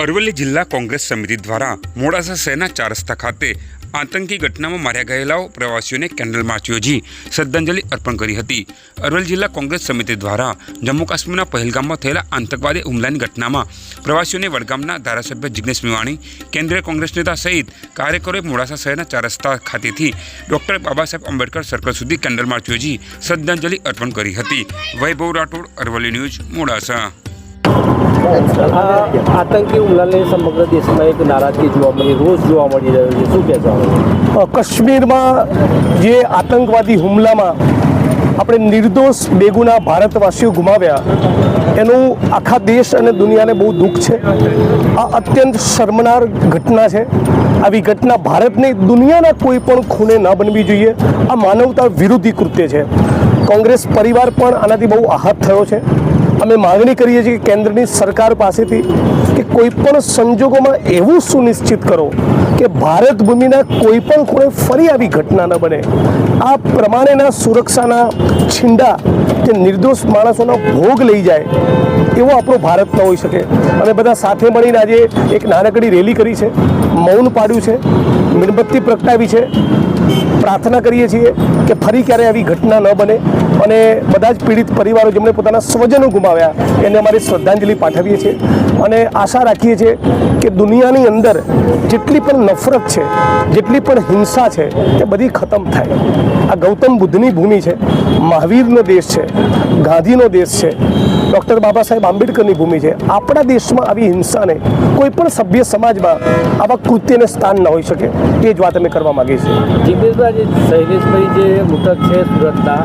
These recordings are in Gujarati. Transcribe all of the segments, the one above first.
અરવલ્લી જિલ્લા કોંગ્રેસ સમિતિ દ્વારા મોડાસા શહેરના ચાર રસ્તા ખાતે આતંકી ઘટનામાં માર્યા ગયેલાઓ પ્રવાસીઓને કેન્ડલ માર્ચ યોજી શ્રદ્ધાંજલિ અર્પણ કરી હતી. અરવલ્લી જિલ્લા કોંગ્રેસ સમિતિ દ્વારા જમ્મુ કાશ્મીરના પહેલગામમાં થયેલા આતંકવાદી હુમલાની ઘટનામાં પ્રવાસીઓને વડગામના ધારાસભ્ય જિગ્નેશ મેવાણી, કેન્દ્રીય કોંગ્રેસ નેતા સહિત કાર્યકરોએ મોડાસા શહેરના ચાર રસ્તા ખાતેથી ડોક્ટર બાબા સાહેબ આંબેડકર સર્કલ સુધી કેન્ડલ માર્ચ યોજી શ્રદ્ધાંજલિ અર્પણ કરી હતી. વૈભવ રાઠોડ, અરવલ્લી ન્યૂઝ, મોડાસા. આતંકી હુમલાને સમગ્ર દેશમાં એક નારાજગી જોવા મળી રોજ જોવા મળી રહ્યો છે. શું કહેશો? અ, કાશ્મીરમાં જે આતંકવાદી હુમલામાં આપણે નિર્દોષ બેગુના ભારતવાસીઓ ગુમાવ્યા એનું આખા દેશ અને દુનિયાને બહુ દુઃખ છે. આ અત્યંત શર્મનાર ઘટના છે. આવી ઘટના ભારતને દુનિયાના કોઈ પણ ખૂણે ન બનવી જોઈએ. આ માનવતા વિરોધી કૃત્ય છે. કોંગ્રેસ પરિવાર પણ આનાથી બહુ આહત થયો છે. અમે માગણી કરીએ છીએ કે કેન્દ્રની સરકાર પાસેથી કે કોઈ પણ સંજોગોમાં એવું સુનિશ્ચિત કરો કે ભારત ભૂમિના કોઈ પણ ખૂણે ફરી આવી ઘટના ન બને. આ પ્રમાણેના સુરક્ષાના છીંડા જે નિર્દોષ માણસોનો ભોગ લઈ જાય એવો આપણો ભારત ન હોઈ શકે. અમે બધા સાથે મળીને આજે એક નાનકડી રેલી કરી છે, મૌન પાડ્યું છે, મીણબત્તી પ્રગટાવી છે પ્રાર્થના કરીએ છીએ કે ફરી ક્યારે આવી ઘટના ન બને અને બધા જ પીડિત પરિવારો જેમણે પોતાના સ્વજનો ગુમાવ્યા એને અમારી શ્રદ્ધાંજલિ પાઠવીએ છીએ. અને આશા રાખીએ છીએ કે દુનિયાની અંદર જેટલી પણ નફરત છે, જેટલી પણ હિંસા છે તે બધી ખતમ થાય. આ ગૌતમ બુદ્ધની ભૂમિ છે, મહાવીરનો દેશ છે, ગાંધીનો દેશ છે, ડૉક્ટર બાબા સાહેબ આંબેડકરની ભૂમિ છે. આપણા દેશમાં આવી હિંસાને કોઈ પણ સભ્ય સમાજમાં આવા કૃત્યને સ્થાન ન હોઈ શકે, એ જ વાત અમે કરવા માગીએ છીએ. જિગ્નેશભાઈ શૈલેષભાઈ જે મૃતક છે સુરતના,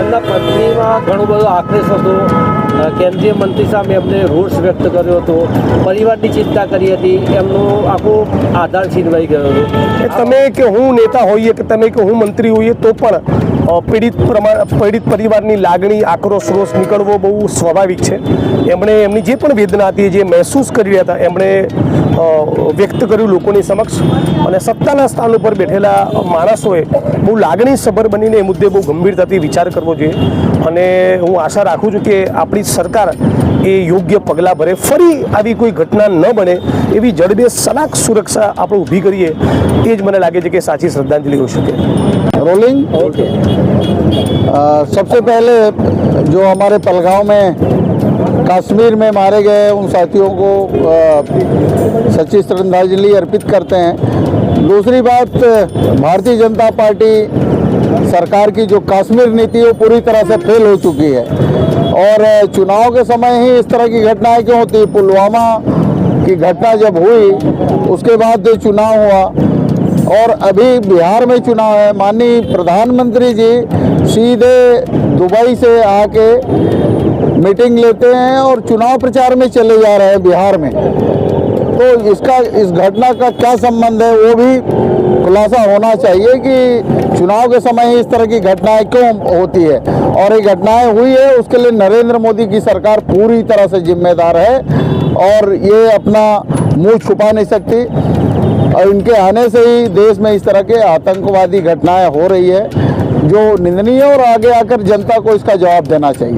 એમના પત્નીમાં ઘણો બધો આક્રેશ હતો કેન્દ્રીય મંત્રી સામે એમને રોષ વ્યક્ત કર્યો હતો. પરિવારની ચિંતા કરી હતી. એમનો આખો આધાર છીનવાઈ ગયો હતો. તમે કે હું નેતા હોઈએ કે તમે કે હું મંત્રી હોઈએ તો પણ પીડિત પ્રમાણ પીડિત પરિવારની લાગણી, આક્રોશ, રોષ નીકળવો બહુ સ્વાભાવિક છે. એમણે એમની જે પણ વેદના હતી, જે મહેસૂસ કરી રહ્યા હતા, એમણે વ્યક્ત કર્યું લોકોની સમક્ષ. અને સત્તાના સ્થાન ઉપર બેઠેલા માણસોએ બહુ લાગણીસભર બનીને એ મુદ્દે બહુ ગંભીરતાથી વિચાર કરવો જોઈએ. અને હું આશા રાખું છું કે આપણી સરકાર એ યોગ્ય પગલાં ભરે ફરી આવી કોઈ ઘટના ન બને એવી જડબે સલાક સુરક્ષા આપણે ઊભી કરીએ એ જ મને લાગે છે કે સાચી શ્રદ્ધાંજલિ હોઈ શકે रोलिंग ઓકે अ, सबसे पहले जो हमारे पलगांव में कश्मीर में मारे गए उन साथियों को अ, सच्ची श्रद्धांजलि अर्पित करते हैं दूसरी बात भारतीय जनता पार्टी सरकार की जो कश्मीर नीति है वो पूरी तरह से फेल हो चुकी है और चुनाव के समय ही इस तरह की घटनाएँ क्यों होती? पुलवामा की घटना जब हुई, उसके बाद जो चुनाव हुआ, और अभी बिहार में चुनाव है, माननीय प्रधानमंत्री जी सीधे दुबई से आके मीटिंग लेते हैं और चुनाव प्रचार में चले जा रहे हैं बिहार में। तो इसका, इस घटना का क्या संबंध है, वो भी खुलासा होना चाहिए कि चुनाव के समय इस तरह की घटनाएँ क्यों होती है। और ये घटनाएँ हुई है, उसके लिए नरेंद्र मोदी की सरकार पूरी तरह से जिम्मेदार है, और ये अपना मुँह छुपा नहीं सकती। और इनके आने से ही देश में इस तरह के आतंकवादी घटनाएँ हो रही है, जो निंदनीय और आगे आकर जनता को इसका जवाब देना चाहिए।